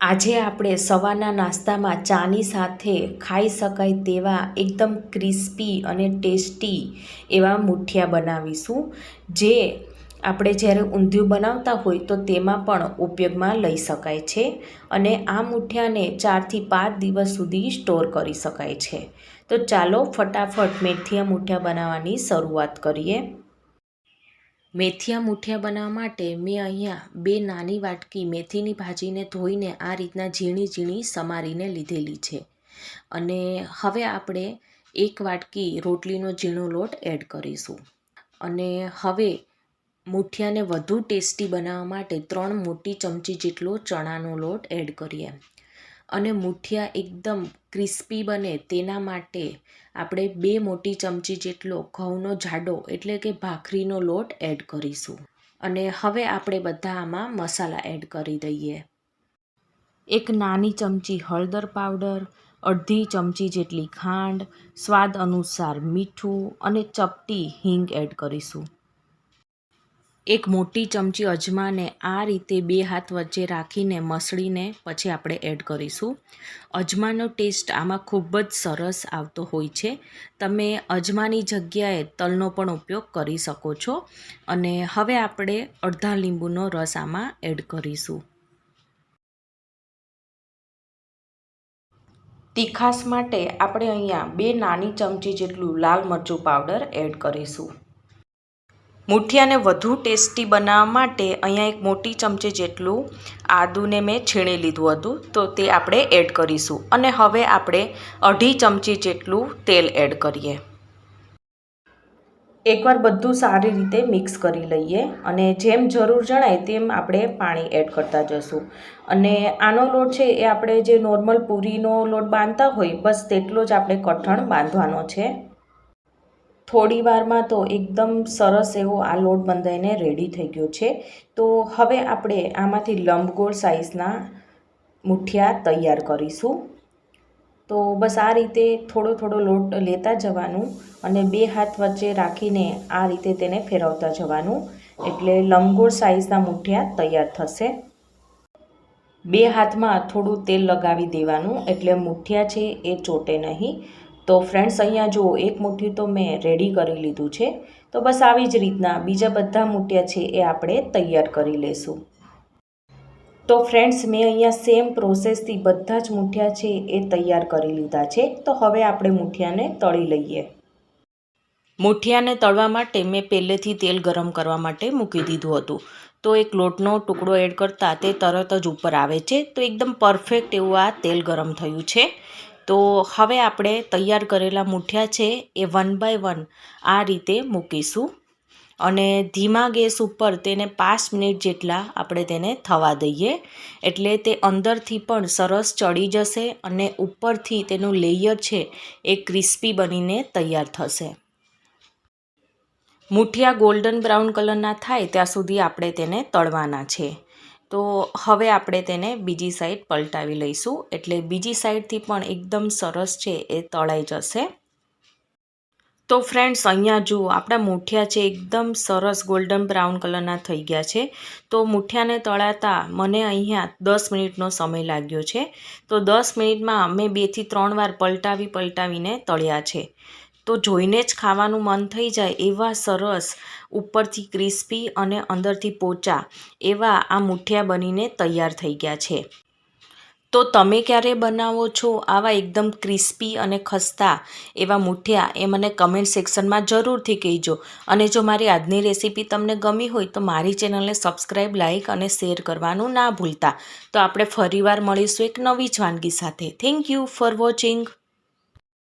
આજે આપણે સવારના નાસ્તામાં ચાની સાથે ખાઈ શકાય તેવા એકદમ ક્રિસ્પી અને ટેસ્ટી એવા મુઠિયા બનાવીશું, જે આપણે જ્યારે ઊંધિયું બનાવતા હોય તો તેમાં પણ ઉપયોગમાં લઈ શકાય છે અને આ મુઠિયાને ચારથી પાંચ દિવસ સુધી સ્ટોર કરી શકાય છે. તો ચાલો ફટાફટ મેથીયા મુઠિયા બનાવવાની શરૂઆત કરીએ. મેથીયા મુઠિયા બનાવવા માટે મેં અહીંયા બે નાની વાટકી મેથીની ભાજીને ધોઈને આ રીતના ઝીણી ઝીણી સમારીને લીધેલી છે. અને હવે આપણે એક વાટકી રોટલીનો ઝીણો લોટ એડ કરીશું. અને હવે મુઠિયાને વધુ ટેસ્ટી બનાવવા માટે ત્રણ મોટી ચમચી જેટલો ચણાનો લોટ એડ કરીએ. અને મુઠિયા એકદમ ક્રિસ્પી બને તેના માટે આપણે બે મોટી ચમચી જેટલો ઘઉંનો જાડો એટલે કે ભાખરીનો લોટ એડ કરીશું. અને હવે આપણે બધા આમાં મસાલા એડ કરી દઈએ. એક નાની ચમચી હળદર પાવડર, અડધી ચમચી જેટલી ખાંડ, સ્વાદ અનુસાર મીઠું અને ચપટી હિંગ એડ કરીશું. એક મોટી ચમચી અજમાને આ રીતે બે હાથ વચ્ચે રાખીને મસળીને પછી આપણે એડ કરીશું. અજમાનો ટેસ્ટ આમાં ખૂબ જ સરસ આવતો હોય છે. તમે અજમાની જગ્યાએ તલનો પણ ઉપયોગ કરી શકો છો. અને હવે આપણે અડધા લીંબુનો રસ આમાં એડ કરીશું. તીખાસ માટે આપણે અહીંયા બે નાની ચમચી જેટલું લાલ મરચું પાવડર એડ કરીશું. મુઠિયાને વધુ ટેસ્ટી બનાવવા માટે અહીંયા એક મોટી ચમચી જેટલું આદુને મેં છીણી લીધું હતું. તો તે આપણે એડ કરીશું. અને હવે આપણે અઢી ચમચી જેટલું તેલ એડ કરીએ. એકવાર બધું સારી રીતે મિક્સ કરી લઈએ અને જેમ જરૂર જણાય તેમ આપણે પાણી એડ કરતા જશું. અને આનો લોટ છે એ આપણે જે નોર્મલ પૂરીનો લોટ બાંધતા હોય બસ તેટલો જ આપણે કઠણ બાંધવાનો છે. થોડી વારમાં તો એકદમ સરસ એવો આ લોટ બંધાઈને રેડી થઈ ગયો છે. તો હવે આપણે આમાંથી લંબગોળ સાઇઝના મુઠિયા તૈયાર કરીશું. તો બસ આ રીતે થોડો થોડો લોટ લેતા જવાનું અને બે હાથ વચ્ચે રાખીને આ રીતે તેને ફેરવતા જવાનું. એટલે લંબગોળ સાઇઝના મુઠિયા તૈયાર થશે. બે હાથમાં થોડું તેલ લગાવી દેવાનું. એટલે મુઠિયા છે એ ચોટે નહીં. તો ફ્રેન્ડ્સ અહીંયા જુઓ એક મુઠ્ઠી તો મેં રેડી કરી લીધું છે. તો બસ આવી જ રીતના બીજા બધા મૂઠિયા છે એ આપણે તૈયાર કરી લઈશું તો ફ્રેન્ડ્સ મેં અહીંયા સેમ પ્રોસેસથી બધા જ મૂઠિયા છે એ તૈયાર કરી લીધા છે. તો હવે આપણે મૂઠિયાને તળી લઈએ. મૂઠિયાને તળવા માટે મેં પહેલેથી તેલ ગરમ કરવા માટે મૂકી દીધું હતું. તો એક લોટનો ટુકડો એડ કરતાં તે તરત જ ઉપર આવે છે. તો એકદમ પરફેક્ટ એવું આ તેલ ગરમ થયું છે. તો હવે આપણે તૈયાર કરેલા મૂઠિયા છે એ વન બાય વન આ રીતે મૂકીશું. અને ધીમા ગેસ ઉપર તેને પાંચ મિનિટ જેટલા આપણે તેને થવા દઈએ. એટલે તે અંદરથી પણ સરસ ચડી જશે અને ઉપરથી તેનું લેયર છે એ ક્રિસ્પી બનીને તૈયાર થશે. મૂઠિયા ગોલ્ડન બ્રાઉન કલરના થાય ત્યાં સુધી આપણે તેને તળવાના છે. તો હવે આપણે તેને બીજી સાઈડ પલટાવી લઈશું. એટલે બીજી સાઈડથી પણ એકદમ સરસ છે, એ તળાઈ જશે. તો ફ્રેન્ડ્સ અહીંયા જુઓ, આપણા મુઠિયા છે એકદમ સરસ ગોલ્ડન બ્રાઉન કલરના થઈ ગયા છે. તો મૂઠિયાને તળાતા મને અહીંયા દસ મિનિટનો સમય લાગ્યો છે. તો દસ મિનિટમાં મેં બેથી ત્રણ વાર પલટાવી, પલટાવીને તળ્યા છે. તો જોઈને જ ખાવાનું મન થઈ જાય એવા સરસ, ઉપરથી ક્રિસ્પી અને અંદરથી પોચા એવા આ મુઠિયા બનીને તૈયાર થઈ ગયા છે. તો તમે ક્યારે બનાવો છો આવા એકદમ ક્રિસ્પી અને ખસ્તા એવા મુઠિયા એ મને કમેન્ટ સેક્શનમાં જરૂરથી કહેજો. અને જો મારી આજની રેસીપી તમને ગમી હોય તો મારી ચેનલને સબસ્ક્રાઈબ લાઇક અને શેર કરવાનું ના ભૂલતા. તો આપણે ફરીવાર મળીશું એક નવી જ વાનગી સાથે. Thank you for watching